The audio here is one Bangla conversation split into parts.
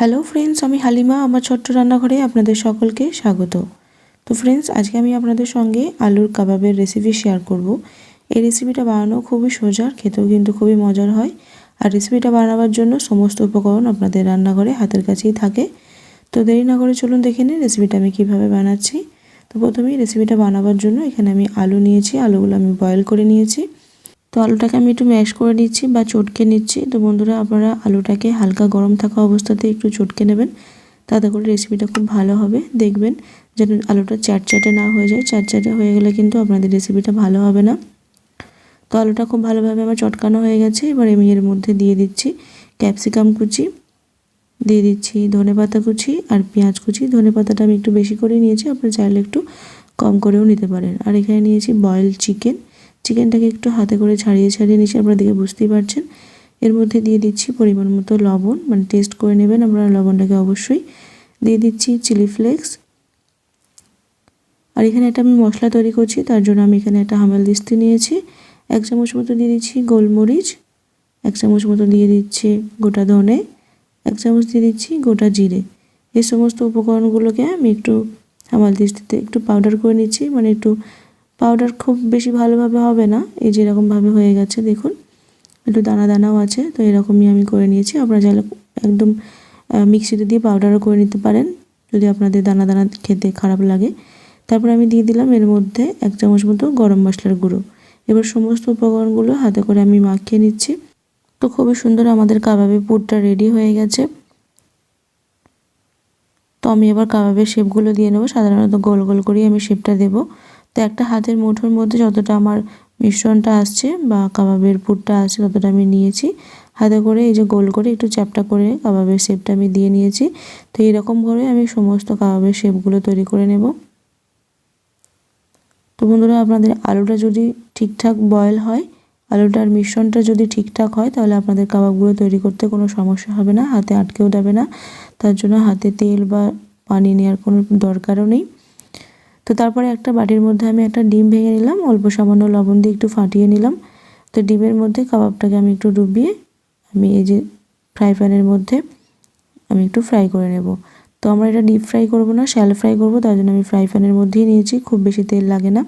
হ্যালো ফ্রেন্ডস আমি হালিমা, আমার ছোট্ট রান্নাঘরে আপনাদের সকলকে স্বাগত। তো ফ্রেন্ডস আজকে আমি আপনাদের সঙ্গে আলুর কাবাবের রেসিপি শেয়ার করব। এই রেসিপিটা বানানো খুবই সোজা, খেতেও কিন্তু খুবই মজার হয়। আর রেসিপিটা বানাবার জন্য সমস্ত উপকরণ আপনাদের রান্নাঘরে হাতের কাছেই থাকে। তো দেরি না করে চলুন দেখে নিন রেসিপিটা আমি কীভাবে বানাচ্ছি। তো প্রথমেই রেসিপিটা বানাবার জন্য এখানে আমি আলু নিয়েছি, আলুগুলো আমি বয়েল করে নিয়েছি। আলুটাকে আমি একটু ম্যাশ করে নিচ্ছি বা চটকে নিচ্ছি। তো বন্ধুরা, আপনারা আলুটাকে হালকা গরম থাকা অবস্থাতে একটু চটকে নেবেন। তাতে করে রেসিপিটা খুব ভালো হবে। দেখবেন যেন আলুটা চ্যাটচ্যাটে না হয়ে যায়। চ্যাটচ্যাটে হয়ে গেলে কিন্তু আপনাদের রেসিপিটা ভালো হবে না। তো আলুটা খুব ভালোভাবে আমার চটকানো হয়ে গেছে। এবার আমি এর মধ্যে দিয়ে দিচ্ছি ক্যাপসিকাম কুচি, দিয়ে দিচ্ছি ধনে পাতা কুচি আর পেঁয়াজ কুচি। ধনে পাতাটা আমি একটু বেশি করে নিয়েছি, আপনার চাইলে একটু কম করেও নিতে পারেন। আর এখানে নিয়েছি বয়েল চিকেন চিকেনটাকে একটু হাতে করে ছাড়িয়ে ছাড়িয়ে নিচ্ছি, আপনারা দেখে বুঝতেই পারছেন। এর মধ্যে দিয়ে দিচ্ছি পরিমাণ মতো লবণ মানে টেস্ট করে নেবেন আপনারা লবণটাকে অবশ্যই। দিয়ে দিচ্ছি চিলি ফ্লেক্স আর এখানে একটা আমি মশলা তৈরি করছি, তার জন্য আমি এখানে একটা হামেল দিস্তি নিয়েছি। এক চামচ মতো দিয়ে দিচ্ছি গোলমরিচ, এক চামচ মতো দিয়ে দিচ্ছি গোটা ধনে, এক চামচ দিয়ে দিচ্ছি গোটা জিরে। এই সমস্ত উপকরণগুলোকে আমি একটু হামাল দিস্তিতে একটু পাউডার করে নিচ্ছি মানে একটু পাউডার খুব বেশি ভালোভাবে হবে না। এই যেরকমভাবে হয়ে গেছে, দেখুন। একটু দানা দানাও আছে, তো এরকমই আমি করে নিয়েছি। আপনারা চাইলে একদম মিক্সিতে দিয়ে পাউডারও করে নিতে পারেন, যদি আপনাদের দানা দানা খেতে খারাপ লাগে। তারপর আমি দিয়ে দিলাম এর মধ্যে এক চামচ মতো গরম মশলার গুঁড়ো। এবার সমস্ত উপকরণগুলো হাতে করে আমি মাখিয়ে নিচ্ছি। তো খুবই সুন্দর আমাদের কাবাবের পুরটা রেডি হয়ে গেছে। তো আমি এবার কাবাবের শেপগুলো দিয়ে নেব। সাধারণত গোল গোল করেই আমি শেপটা দেবো। তো একটা হাতের মুঠোর মধ্যে যতটা আমার মিশ্রণটা আসছে বা কাবাবের পুরটা আসছে ততটা আমি নিয়েছি। হাতে করে এই যে গোল করে একটু চ্যাপটা করে কাবাবের শেপটা আমি দিয়ে নিয়েছি। তো এইরকম করে আমি সমস্ত কাবাবের শেপগুলো তৈরি করে নেব। তো বন্ধুরা, আপনাদের আলুটা যদি ঠিকঠাক বয়েল হয়, আলুটার মিশ্রণটা যদি ঠিকঠাক হয়, তাহলে আপনাদের কাবাবগুলো তৈরি করতে কোনো সমস্যা হবে না, হাতে আটকেও যাবে না। তার জন্য হাতে তেল বা পানি নেওয়ার কোনো দরকারও নেই। তো তারপরে একটা বাটির মধ্যে আমি একটা ডিম ভেঙে নিলাম, অল্প সামান্য লবণ দিয়ে একটু ফাটিয়ে নিলাম। তো ডিমের মধ্যে কাবাবটাকে আমি একটু ডুবিয়ে আমি এই যে ফ্রাই প্যানের মধ্যে আমি একটু ফ্রাই করে নেব। তো আমরা এটা ডিপ ফ্রাই করব না, শ্যালো ফ্রাই করব, তার জন্য আমি ফ্রাই প্যানের মধ্যেই নিয়েছি, খুব বেশি তেল লাগে না।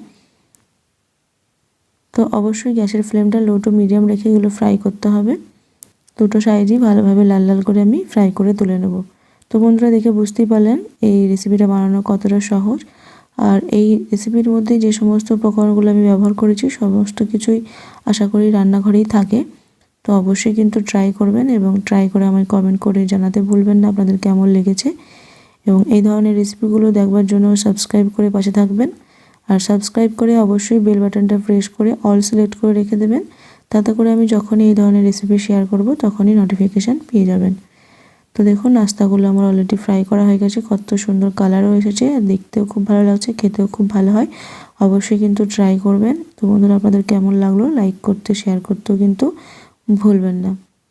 তো অবশ্যই গ্যাসের ফ্লেমটা লো টু মিডিয়াম রেখে এগুলো ফ্রাই করতে হবে। দুটো সাইজই ভালোভাবে লাল লাল করে আমি ফ্রাই করে তুলে নেব। তো বন্ধুরা দেখে বুঝতেই পারলেন এই রেসিপিটা বানানো কতটা সহজ। আর এই রেসিপির মধ্যে যে সমস্ত উপকরণগুলো আমি ব্যবহার করেছি, সমস্ত কিছুই আশা করি রান্নাঘরেই থাকে। তো অবশ্যই কিন্তু ট্রাই করবেন এবং ট্রাই করে আমায় কমেন্ট করে জানাতে ভুলবেন না আপনাদের কেমন লেগেছে। এবং এই ধরনের রেসিপিগুলো দেখবার জন্য সাবস্ক্রাইব করে পাশে থাকবেন। আর সাবস্ক্রাইব করে অবশ্যই বেল বাটনটা প্রেস করে অল সিলেক্ট করে রেখে দেবেন। তাতে করে আমি যখনই এই ধরনের রেসিপি শেয়ার করব, তখনই নোটিফিকেশান পেয়ে যাবেন। তো দেখুন, নাস্তাগুলো আমার অলরেডি ফ্রাই করা হয়ে গেছে। কত সুন্দর কালারও এসেছে। দেখতেও খুব ভালো লাগছে, খেতেও খুব ভালো হয়। অবশ্যই কিন্তু ট্রাই করবেন। তো বন্ধুরা, আপনাদের কেমন লাগল? লাইক করতে শেয়ার করতেও কিন্তু ভুলবেন না।